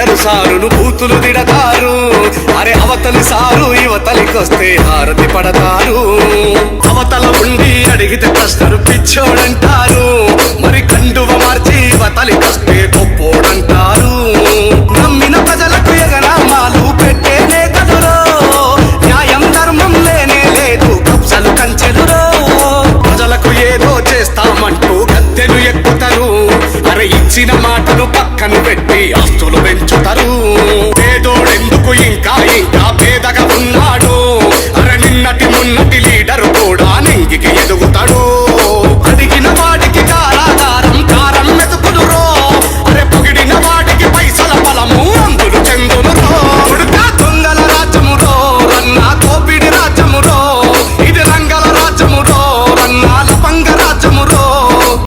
Leader సారును బూతులు దిడతారు అరే అవతలి సారు యువతలికొస్తే హారతి పడతారు. అవతల ఉండి అడిగితే ప్రశ్నలు పిచ్చోడంటారు. మరి కండువ మార్చి యువతలికొస్తే గొప్పోడంటారు. నమ్మిన ప్రజలకు ఎగనామాలు పెట్టేనే నేతలురో న్యాయం ధర్మం లేనే లేదు కప్సలు కంచెలురో ప్రజలకు ఏదో చేస్తామంటూ గద్దెలు ఎక్కుతారు. అరే ఇచ్చిన మాటలు పక్కన పెట్టి ఆస్తులు పెంచుతారు పేదోడెందుకు ఇంకా ఇంకా పేదగా ఉన్నాడు? అర నిన్నటి మున్నటి లీడర్ కూడా నెంగికి